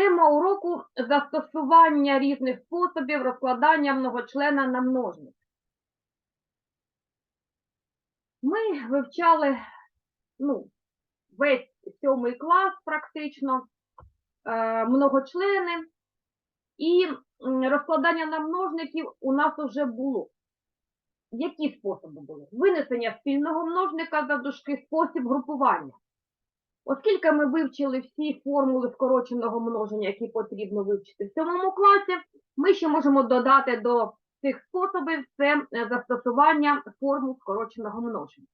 Тема уроку застосування різних способів розкладання многочлена на множник. Ми вивчали ну, весь сьомий клас практично, е, многочлени, і розкладання на множників у нас вже було. Які способи були? Винесення спільного множника за дужки, спосіб групування. Оскільки ми вивчили всі формули скороченого множення, які потрібно вивчити в сьомому класі, ми ще можемо додати до цих способів це е, застосування формул скороченого множення.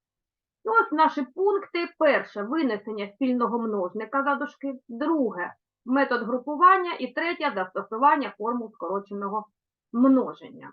І ось наші пункти. Перше винесення спільного множника за дужки. Друге метод групування. І третє застосування формул скороченого множення.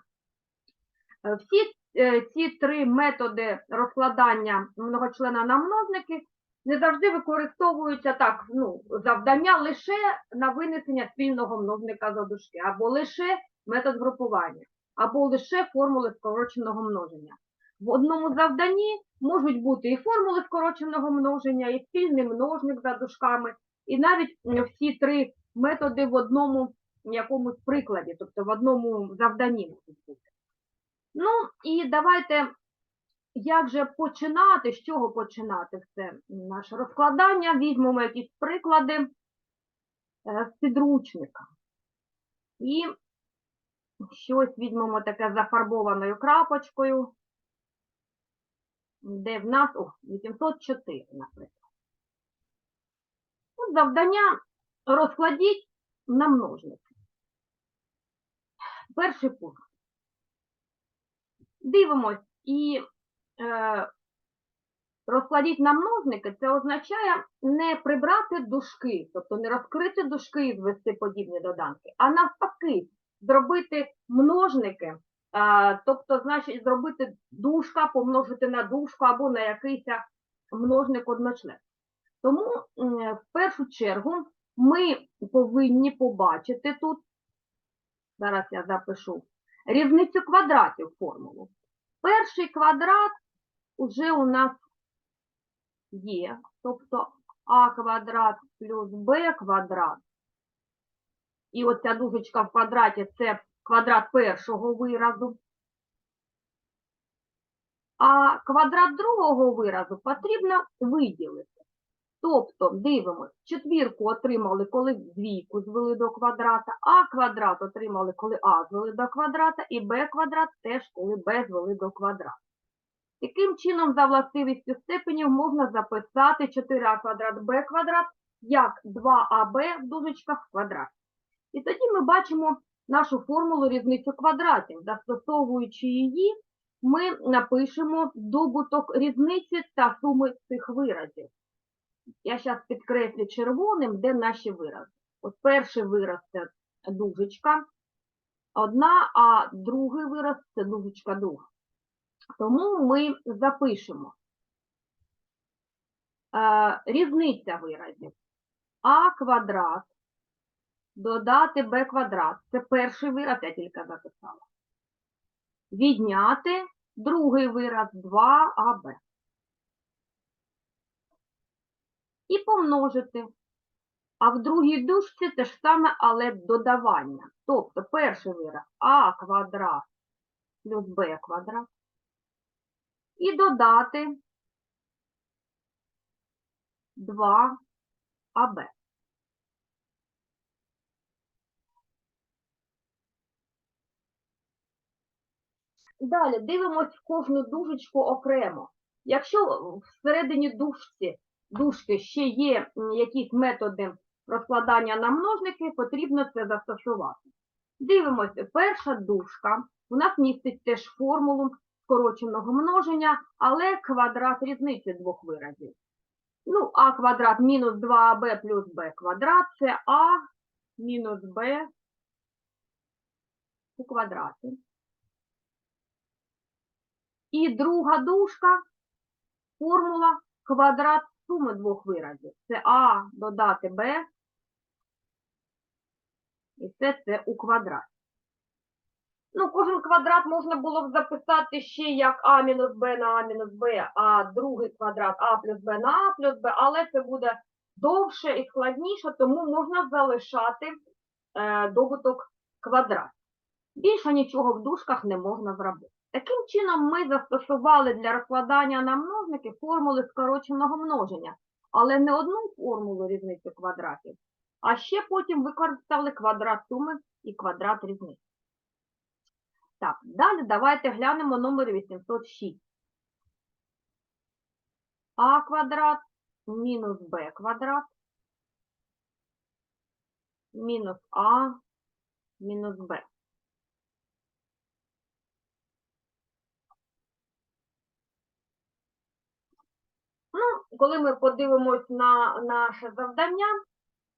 Е, Всі е, ці три методи розкладання многочлена на множники не завжди використовуються так, ну, завдання лише на винесення спільного множника за дужки, або лише метод групування, або лише формули скороченого множення. В одному завданні можуть бути і формули скороченого множення, і спільний множник за дужками, і навіть всі три методи в одному якомусь прикладі, тобто в одному завданні можуть бути. Ну і давайте як же починати, з чого починати все наше розкладання? Візьмемо якісь приклади е, з підручника. І щось візьмемо таке зафарбованою крапочкою, де в нас о, 804, наприклад. От завдання розкладіть на множники. Перший пункт. Дивимось і розкладіть на множники, це означає не прибрати дужки, тобто не розкрити дужки і звести подібні доданки, а навпаки, зробити множники, е, тобто, значить, зробити дужка, помножити на дужку або на якийсь множник одночлен. Тому в першу чергу ми повинні побачити тут, зараз я запишу, різницю квадратів формулу. Перший квадрат уже у нас є, тобто а квадрат плюс б квадрат. І оця дужечка в квадраті це квадрат першого виразу. А квадрат другого виразу потрібно виділити. Тобто, дивимось, четвірку отримали, коли двійку звели до квадрата, а квадрат отримали, коли а звели до квадрата, і б квадрат теж, коли б звели до квадрата. Таким чином, за властивістю степенів можна записати 4а квадрат b квадрат як 2аб в дужечках в квадраті. І тоді ми бачимо нашу формулу різницю квадратів. Застосовуючи її, ми напишемо добуток різниці та суми цих виразів. Я зараз підкреслю червоним, де наші вирази. От перший вираз це дужечка одна, а другий вираз це дужечка друга. Тому ми запишемо е, різниця виразів. А квадрат додати b квадрат. Це перший вираз, я тільки записала. Відняти другий вираз 2аб. І помножити. А в другій дужці те ж саме, але додавання. Тобто перший вираз а квадрат плюс b квадрат. І додати 2аб. Далі дивимось кожну дужечку окремо. Якщо всередині дужці, дужки ще є якісь методи розкладання на множники, потрібно це застосувати. Дивимося, перша дужка. У нас містить теж формулу скороченого множення, але квадрат різниці двох виразів. Ну, а квадрат мінус 2аб плюс b квадрат це а мінус b у квадраті. І друга дужка, формула квадрат суми двох виразів. Це а додати b, і це це у квадраті. Ну, кожен квадрат можна було б записати ще як а мінус b на а мінус b, а другий квадрат а плюс b на а плюс b, але це буде довше і складніше, тому можна залишати е, добуток квадрат. Більше нічого в дужках не можна зробити. Таким чином, ми застосували для розкладання на множники формули скороченого множення, але не одну формулу різниці квадратів, а ще потім використали квадрат суми і квадрат різниці. Так, далі давайте глянемо номер 806. А квадрат мінус Б квадрат мінус А мінус Б. Ну, коли ми подивимось на наше завдання,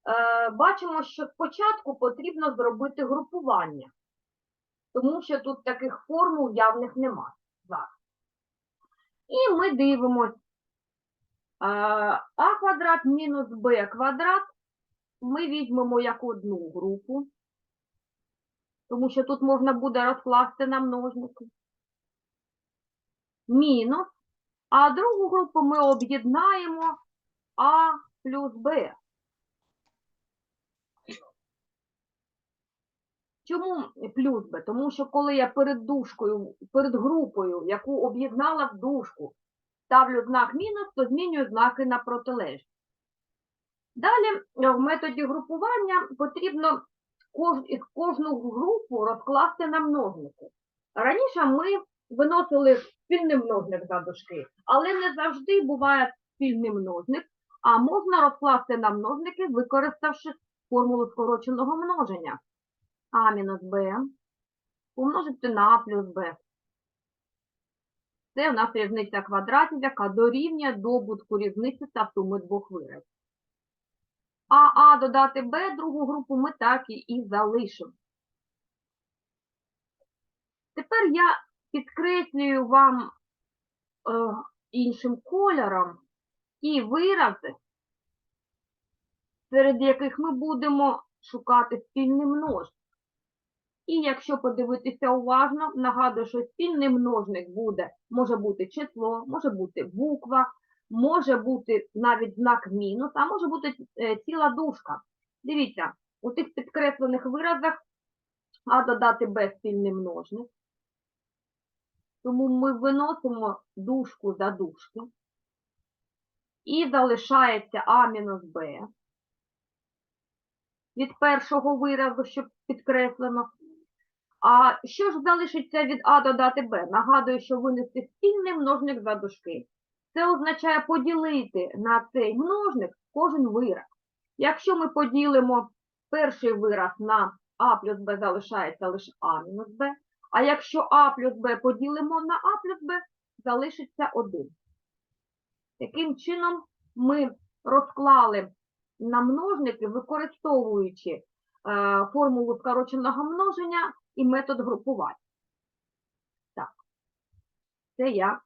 е, бачимо, що спочатку потрібно зробити групування, тому що тут таких формул явних немає. І ми дивимось а квадрат мінус b квадрат ми візьмемо як одну групу, тому що тут можна буде розкласти на множники. Мінус а другу групу ми об'єднаємо А плюс Б. Чому плюс Б? Тому що коли я перед дужкою, перед групою, яку об'єднала в дужку, ставлю знак мінус, то змінюю знаки на протилежні. Далі е, в методі групування потрібно кожну групу розкласти на множники. Раніше ми виносили спільний множник за дужки, але не завжди буває спільний множник, а можна розкласти на множники, використавши формулу скороченого множення. А мінус Б помножити на А плюс Б. Це у нас різниця квадратів, яка дорівнює добутку різниці та суми двох виразів. А додати Б, другу групу ми так і, і залишимо. Тепер я підкреслюю вам е, іншим кольором ті вирази, серед яких ми будемо шукати спільний множник. І якщо подивитися уважно, нагадую, що спільний множник буде, може бути число, може бути буква, може бути навіть знак мінус, а може бути е, ціла дужка. Дивіться, у тих підкреслених виразах А додати Б спільний множник. Тому ми виносимо дужку за дужки. І залишається А мінус Б. Від першого виразу, щоб підкреслено. А що ж залишиться від А додати Б? Нагадую, що винести спільний множник за дужки. Це означає поділити на цей множник кожен вираз. Якщо ми поділимо перший вираз на А плюс Б залишається лише А мінус Б, а якщо А плюс Б поділимо на А плюс Б, залишиться 1. Таким чином ми розклали на множники, використовуючи е, формулу скороченого множення і метод групування. Так, це я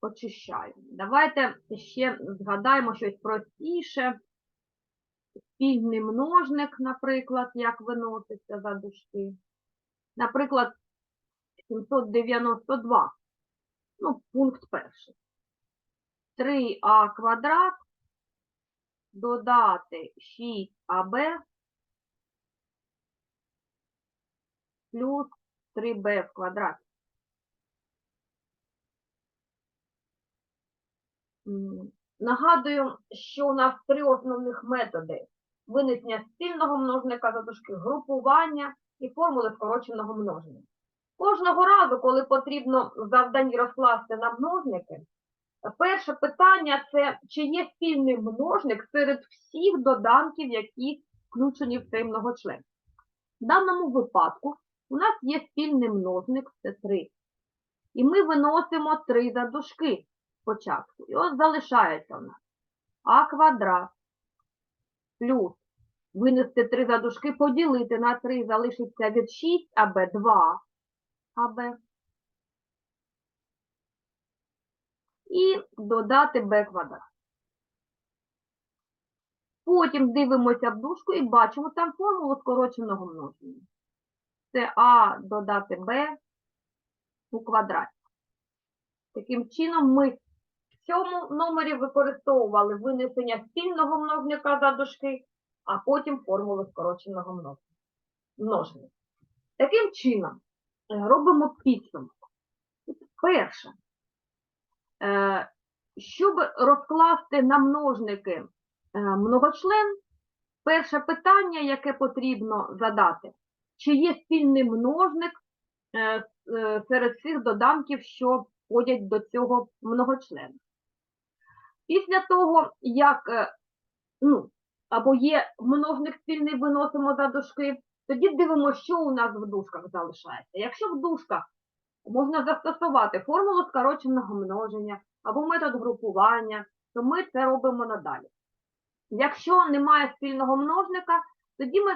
очищаю. Давайте ще згадаємо щось простіше. Спільний множник, наприклад, як виноситься за дужки. Наприклад, 792. Ну, пункт перший. 3а квадрат додати 6аб плюс 3b в квадраті. М, Нагадую, що у нас три основних методи. Винесення спільного множника за групування і формули скороченого множення. Кожного разу, коли потрібно завдання розкласти на множники, перше питання це, чи є спільний множник серед всіх доданків, які включені в цей многочлен. В даному випадку у нас є спільний множник, це 3. І ми виносимо 3 за дужки спочатку. І ось залишається у нас а квадрат плюс винести 3 за дужки, поділити на 3, залишиться від 6 АБ 2 АБ. І додати b квадрат. Потім дивимося в дужку і бачимо там формулу скороченого множення. Це А додати b у квадраті. Таким чином ми в цьому номері використовували винесення спільного множника за дужки, а потім формулу скороченого множника. Таким чином, е, робимо підсумок. Перше, е, щоб розкласти на множники е, многочлен, перше питання, яке потрібно задати, чи є спільний множник е, е, серед всіх доданків, що входять до цього многочлена. Після того, як е, ну, або є множник спільний, виносимо за дужки, тоді дивимося, що у нас в дужках залишається. Якщо в дужках можна застосувати формулу скороченого множення або метод групування, то ми це робимо надалі. Якщо немає спільного множника, тоді ми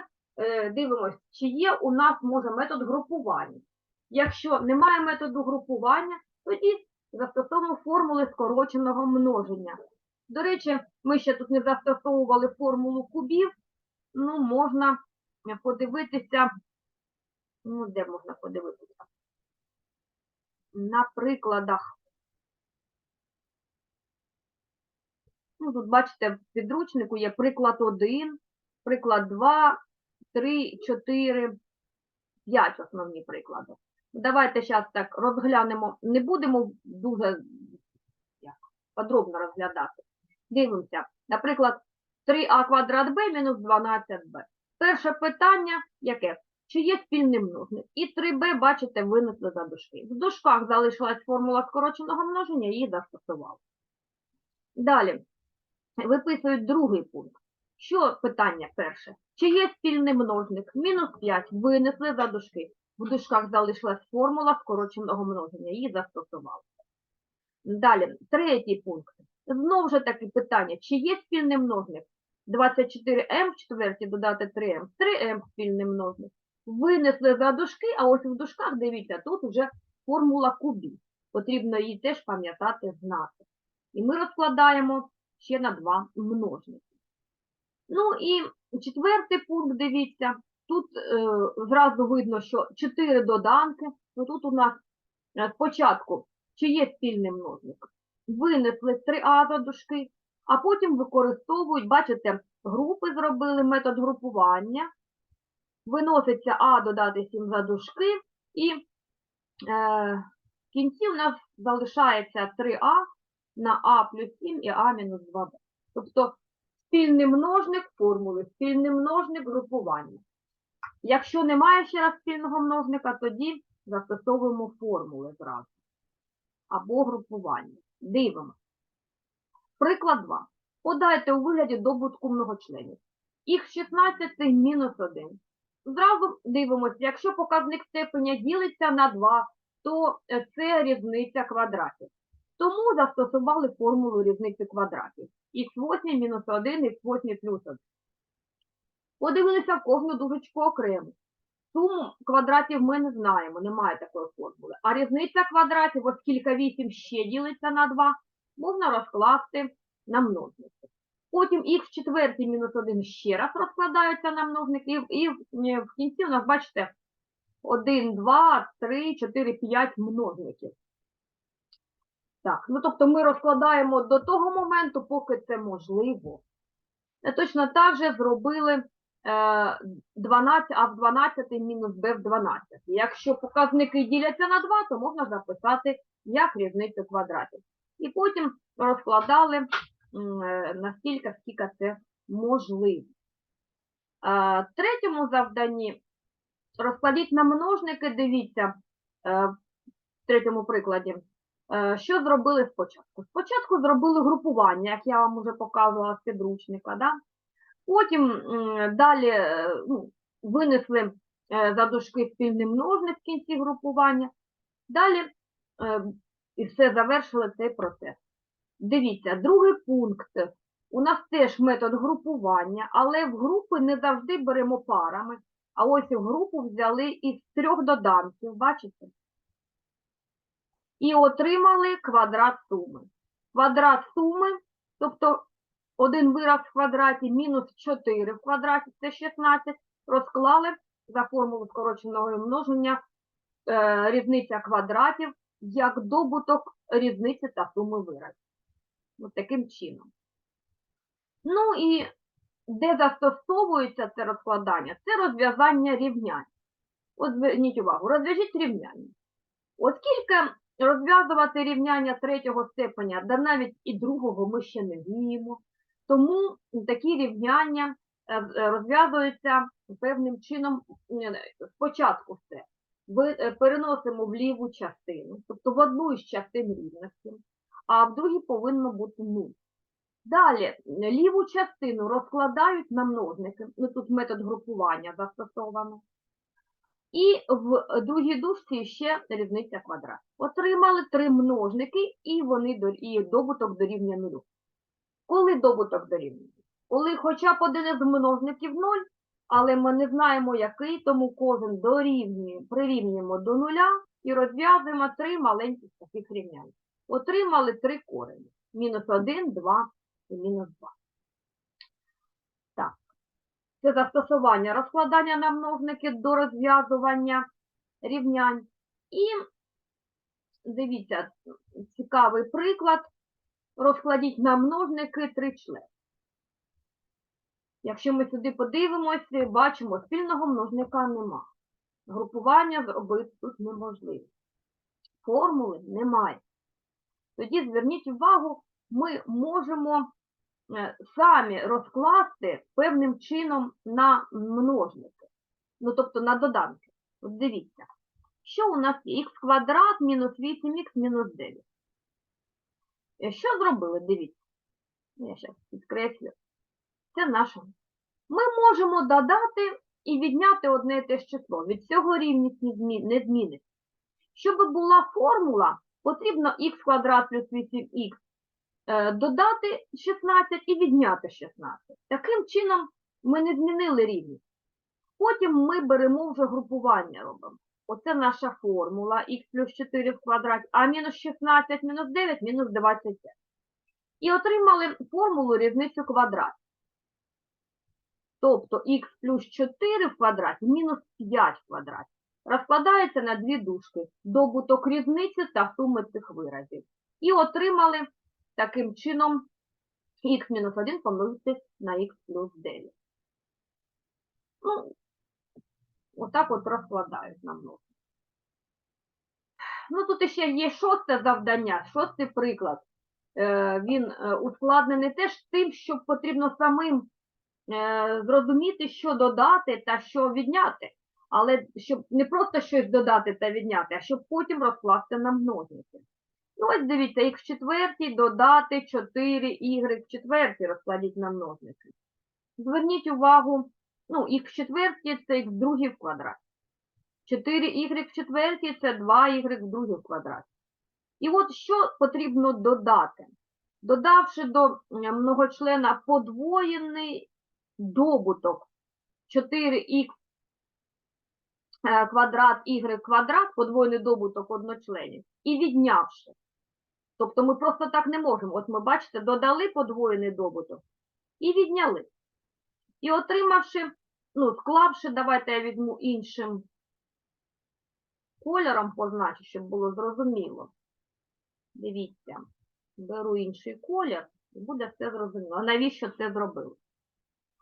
дивимося, чи є у нас може метод групування. Якщо немає методу групування, тоді застосовуємо формули скороченого множення. До речі, ми ще тут не застосовували формулу кубів, ну, можна е, подивитися, ну, де можна подивитися? На прикладах. Ну, тут, бачите, в підручнику є приклад 1, приклад 2, 3, 4, 5 основні приклади. Давайте зараз так розглянемо, не будемо дуже як, подробно розглядати. Дивимося, наприклад, 3а квадрат b мінус 12b. Перше питання яке? Чи є спільний множник? І 3b, бачите, винесли за дужки. В дужках залишилась формула скороченого множення, її застосували. Далі виписують другий пункт. Що питання перше? Чи є спільний множник? Мінус 5 винесли за дужки. В дужках залишилась формула скороченого множення, її застосували. Далі, третій пункт. Знову ж таки питання, чи є спільний множник? 24m в четвертій додати 3m. 3m спільний множник. Винесли за дужки, а ось в дужках, дивіться, тут вже формула кубів. Потрібно її теж пам'ятати, знати. І ми розкладаємо ще на два множники. Ну і четвертий пункт, дивіться, тут е, зразу видно, що 4 доданки. Ну тут у нас е, спочатку, чи є спільний множник, винесли 3а за дужки, а потім використовують, бачите, групи зробили метод групування, виноситься а додати 7 за дужки, і е, в кінці у нас залишається 3а на а плюс 7 і а мінус 2b. Тобто спільний множник формули, спільний множник групування. Якщо немає ще раз спільного множника, тоді застосовуємо формули зразу. Або групування. Дивимося. Приклад 2. Подайте у вигляді добутку многочленів. Їх 16 це мінус 1. Зразу дивимося, якщо показник степеня ділиться на 2, то е, це різниця квадратів. Тому застосували формулу різниці квадратів. Х8 мінус 1, х8 плюс 1. Подивилися в кожну дужечку окремо. Суму квадратів ми не знаємо, немає такої формули. А різниця квадратів, оскільки 8 ще ділиться на 2, можна розкласти на множники. Потім х в четвертій мінус 1 ще раз розкладаються на множники, і, в кінці у нас, бачите, 1, 2, 3, 4, 5 множників. Так, ну тобто ми розкладаємо до того моменту, поки це можливо. Е, Точно так же зробили е, 12, а в 12 мінус b в 12. Якщо показники діляться на 2, то можна записати як різницю квадратів. І потім розкладали е, настільки, скільки це можливо. Е, В третьому завданні розкладіть на множники, дивіться, е, в третьому прикладі. Е, Що зробили спочатку? Спочатку зробили групування, як я вам вже показувала з підручника. Да? Потім далі е, ну, винесли е, за дужки спільний множник в кінці групування. Далі і все завершили цей процес. Дивіться, другий пункт. У нас теж метод групування, але в групи не завжди беремо парами. А ось в групу взяли із трьох доданків, бачите? І отримали квадрат суми. Квадрат суми, тобто один вираз в квадраті мінус 4 в квадраті, це 16, розклали за формулу скороченого множення е, різниця квадратів як добуток різниці та суми виразів. От таким чином. Ну і де застосовується це розкладання? Це розв'язання рівнянь. От зверніть увагу, розв'яжіть рівняння. Оскільки розв'язувати рівняння третього степеня, да навіть і другого ми ще не вміємо, тому такі рівняння е, розв'язуються певним чином е, спочатку все. Е, Переносимо в ліву частину, тобто в одну із частин рівності, а в другій повинно бути нуль. Далі ліву частину розкладають на множники. Ну тут метод групування застосовано. І в другій дужці ще різниця квадрат. Отримали три множники, і вони і добуток дорівнює нулю. Коли добуток дорівнює? Коли хоча б один із множників 0, але ми не знаємо який, тому кожен дорівнює, прирівнюємо до нуля і розв'язуємо три маленьких таких рівнянь. Отримали три корені. Мінус 1, 2 і мінус 2. Це застосування розкладання на множники до розв'язування рівнянь. І дивіться, цікавий приклад. Розкладіть на множники три члени. Якщо ми сюди подивимося, бачимо, спільного множника нема. Групування зробити тут неможливо. Формули немає. Тоді зверніть увагу, ми можемо самі розкласти певним чином на множники. Ну, тобто на доданки. От дивіться, що у нас є? х квадрат мінус 8х мінус 9. Е, Що зробили? Дивіться. Я зараз підкреслю. Це наше. Ми можемо додати і відняти одне і те ж число. Від цього рівність не зміниться. Щоб була формула, потрібно х квадрат плюс 8х е, додати 16 і відняти 16. Таким чином ми не змінили рівність. Потім ми беремо вже групування робимо. Оце наша формула х плюс 4 в квадраті, а мінус 16 мінус 9 мінус 25. І отримали формулу різницю квадратів. Тобто х плюс 4 в квадраті мінус 5 в квадраті. Розкладається на дві дужки. Добуток різниці та суми цих виразів. І отримали таким чином х мінус 1 помножити на х плюс 9. Ну, отак от розкладають нам множник. Ну, тут ще є шосте завдання, шостий приклад. Е, Він е, ускладнений теж тим, що потрібно самим е, зрозуміти, що додати та що відняти. Але щоб не просто щось додати та відняти, а щоб потім розкласти на множники. Ну, ось дивіться, х в четвертій додати 4y в четвертій розкладіть на множники. Зверніть увагу, ну, х в четвертій це х в другій в квадраті. 4y в четвертій це 2y в другій в квадраті. І от що потрібно додати? Додавши до многочлена подвоєний добуток 4х е, квадрат y квадрат, подвоєний добуток одночленів, і віднявши. Тобто ми просто так не можемо. От ми, бачите, додали подвоєний добуток і відняли. І отримавши, ну, склавши, давайте я візьму іншим кольором позначу, щоб було зрозуміло. Дивіться, беру інший колір, і буде все зрозуміло. Навіщо це зробили?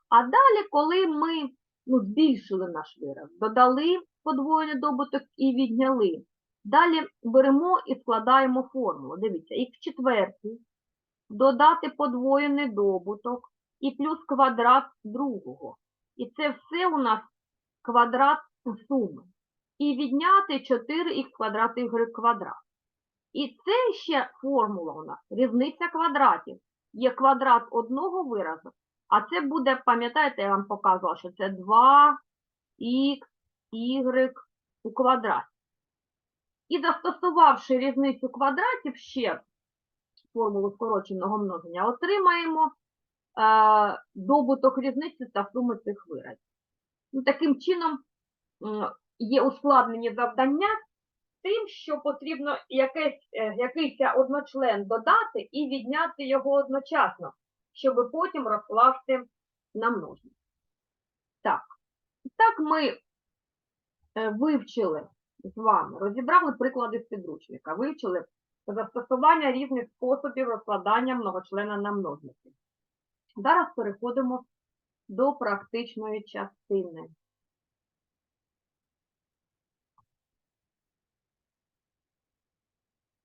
А далі, коли ми ну, збільшили наш вираз, додали подвоєний добуток і відняли. Далі беремо і складаємо формулу. Дивіться, х в четвертій, додати подвоєний добуток і плюс квадрат другого. І це все у нас квадрат суми. І відняти 4х квадрат y квадрат. І це ще формула у нас, різниця квадратів. Є квадрат одного виразу, а це буде, пам'ятаєте, я вам показувала, що це 2х, у квадраті. І застосувавши різницю квадратів ще формулу скороченого множення, отримаємо е, добуток різниці та суми цих виразів. Ну, таким чином є ускладнені завдання тим, що потрібно якийсь, е, якийсь одночлен додати і відняти його одночасно, щоб потім розкласти на множник. Так, так ми е, вивчили з вами, розібрали приклади з підручника, вивчили застосування різних способів розкладання многочлена на множники. Зараз переходимо до практичної частини.